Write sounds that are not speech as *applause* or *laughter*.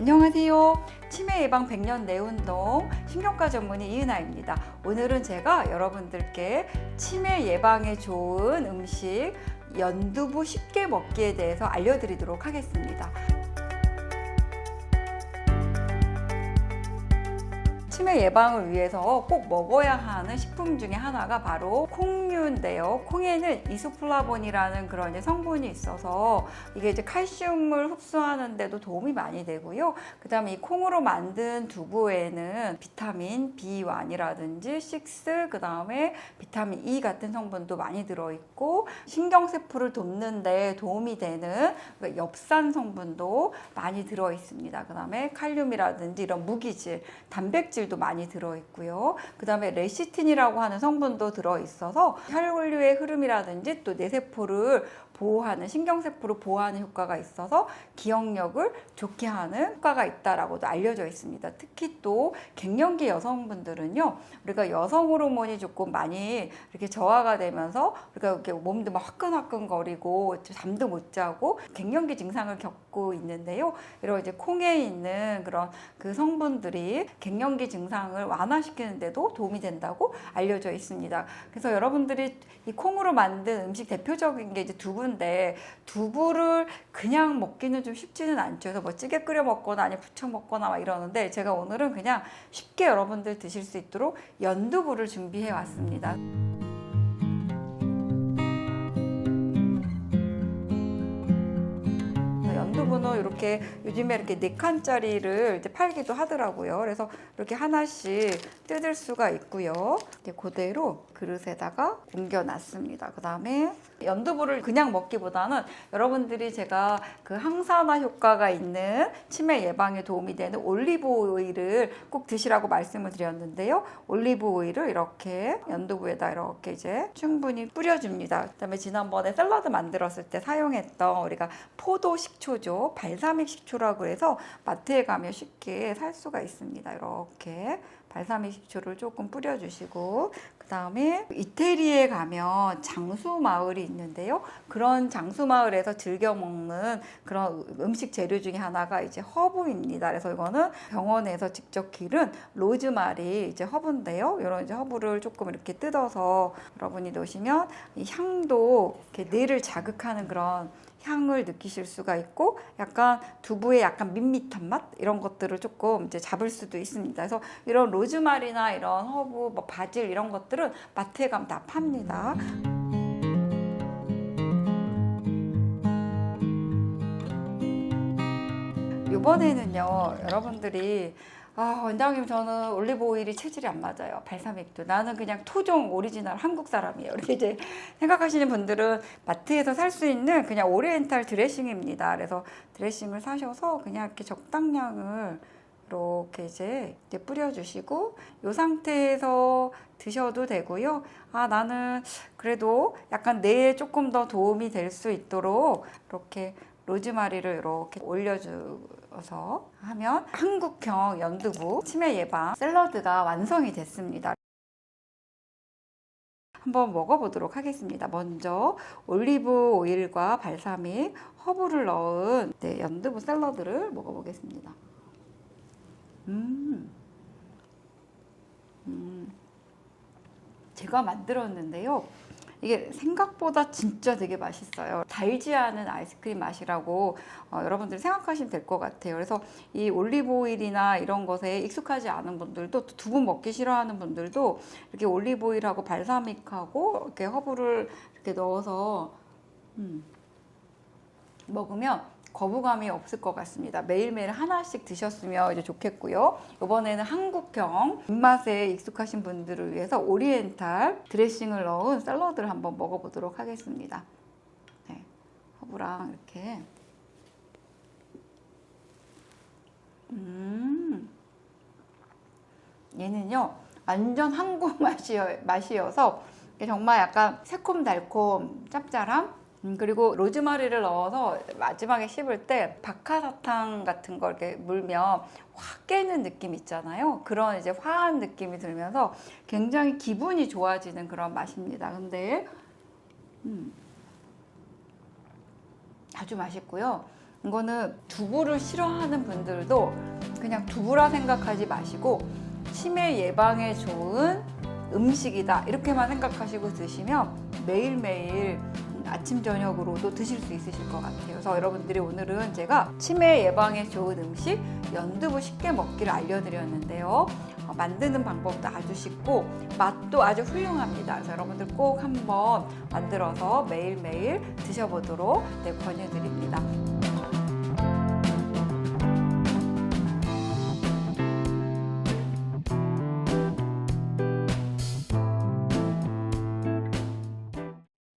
안녕하세요. 치매 예방 100년 내 운동 신경과 전문의 이은아입니다. 오늘은 제가 여러분들께 치매 예방에 좋은 음식 연두부 쉽게 먹기에 대해서 알려드리도록 하겠습니다. 치매 예방을 위해서 꼭 먹어야 하는 식품 중에 하나가 바로 콩류인데요. 콩에는 이소플라본이라는 그런 성분이 있어서 이게 이제 칼슘을 흡수하는데도 도움이 많이 되고요. 그 다음에 이 콩으로 만든 두부에는 비타민 B1이라든지 6, 그 다음에 비타민 E 같은 성분도 많이 들어 있고 신경세포를 돕는데 도움이 되는 그 엽산 성분도 많이 들어 있습니다. 그 다음에 칼륨이라든지 이런 무기질, 단백질 도 많이 들어 있고요. 그 다음에 레시틴이라고 하는 성분도 들어 있어서 혈류의 흐름이라든지 또 뇌세포를 보호하는 신경세포를 보호하는 효과가 있어서 기억력을 좋게 하는 효과가 있다라고도 알려져 있습니다. 특히 또 갱년기 여성분들은요, 우리가 여성 호르몬이 조금 많이 이렇게 저하가 되면서 우리가 이렇게 몸도 막 화끈화끈거리고 잠도 못 자고 갱년기 증상을 겪고 있는데요. 이런 이제 콩에 있는 그런 그 성분들이 갱년기 증상을 완화시키는데도 도움이 된다고 알려져 있습니다. 그래서 여러분들이 이 콩으로 만든 음식 대표적인 게 이제 두 부인데 두부를 그냥 먹기는 좀 쉽지는 않죠. 그래서 뭐 찌개 끓여 먹거나 아니 부쳐 먹거나 막 이러는데 제가 오늘은 그냥 쉽게 여러분들 드실 수 있도록 연두부를 준비해 왔습니다. 연두부는 이렇게 요즘에 이렇게 네 칸짜리를 이제 팔기도 하더라고요. 그래서 이렇게 하나씩 뜯을 수가 있고요. 이렇게 그대로 그릇에다가 옮겨놨습니다. 그 다음에 연두부를 그냥 먹기보다는 여러분들이 제가 그 항산화 효과가 있는 치매 예방에 도움이 되는 올리브 오일을 꼭 드시라고 말씀을 드렸는데요. 올리브 오일을 이렇게 연두부에다 이렇게 이제 충분히 뿌려줍니다. 그 다음에 지난번에 샐러드 만들었을 때 사용했던 우리가 포도 식초죠. 발사믹 식초라고 해서 마트에 가면 쉽게 살 수가 있습니다. 이렇게 발사믹 식초를 조금 뿌려주시고 그 다음에 이태리에 가면 장수 마을이 있는데요. 그런 장수 마을에서 즐겨 먹는 그런 음식 재료 중에 하나가 이제 허브입니다. 그래서 이거는 병원에서 직접 기른 로즈마리 이제 허브인데요. 이런 이제 허브를 조금 이렇게 뜯어서 여러분이 넣으시면 이 향도 이렇게 뇌를 자극하는 그런 향을 느끼실 수가 있고 약간 두부의 약간 밋밋한 맛 이런 것들을 조금 이제 잡을 수도 있습니다. 그래서 이런 로즈마리나 이런 허브, 뭐 바질 이런 것들은 마트에 가면 다. 팝니다. 이번에는요 여러분들이 아 원장님 저는 올리브 오일이 체질이 안 맞아요. 발사믹도. 나는 그냥 토종 오리지널 한국 사람이에요. 이렇게 이제 생각하시는 분들은 마트에서 살 수 있는 그냥 오리엔탈 드레싱입니다. 그래서 드레싱을 사셔서 그냥 이렇게 적당량을 이렇게 이제 뿌려주시고 이 상태에서 드셔도 되고요. 아 나는 그래도 약간 뇌에 조금 더 도움이 될 수 있도록 이렇게 로즈마리를 이렇게 올려줘서 하면 한국형 연두부 치매 예방 샐러드가 완성이 됐습니다. 한번 먹어보도록 하겠습니다. 먼저 올리브 오일과 발사믹, 허브를 넣은 네, 연두부 샐러드를 먹어보겠습니다. 음. 음. 제가 만들었는데요. 이게 생각보다 진짜 되게 맛있어요. 달지 않은 아이스크림 맛이라고 어, 여러분들이 생각하시면 될 것 같아요. 그래서 이 올리브 오일이나 이런 것에 익숙하지 않은 분들도 또 두부 먹기 싫어하는 분들도 이렇게 올리브 오일하고 발사믹하고 이렇게 허브를 이렇게 넣어서 음, 먹으면 거부감이 없을 것 같습니다. 매일매일 하나씩 드셨으면 이제 좋겠고요. 이번에는 한국형 입맛에 익숙하신 분들을 위해서 오리엔탈 드레싱을 넣은 샐러드를 한번 먹어보도록 하겠습니다. 네, 허브랑 이렇게. 음, 얘는요, 완전 한국 *laughs* 맛이어, 맛이어서 정말 약간 새콤달콤 짭짤함 음, 그리고 로즈마리를 넣어서 마지막에 씹을 때 박하사탕 같은 걸 이렇게 물면 확 깨는 느낌 있잖아요. 그런 이제 화한 느낌이 들면서 굉장히 기분이 좋아지는 그런 맛입니다. 근데 음, 아주 맛있고요. 이거는 두부를 싫어하는 분들도 그냥 두부라 생각하지 마시고 치매 예방에 좋은 음식이다 이렇게만 생각하시고 드시면 매일매일 아침 저녁으로도 드실 수 있으실 것 같아요. 그래서 여러분들이 오늘은 제가 치매 예방에 좋은 음식 연두부 쉽게 먹기를 알려드렸는데요. 어, 만드는 방법도 아주 쉽고 맛도 아주 훌륭합니다. 그래서 여러분들 꼭 한번 만들어서 매일매일 드셔보도록 네, 권유드립니다.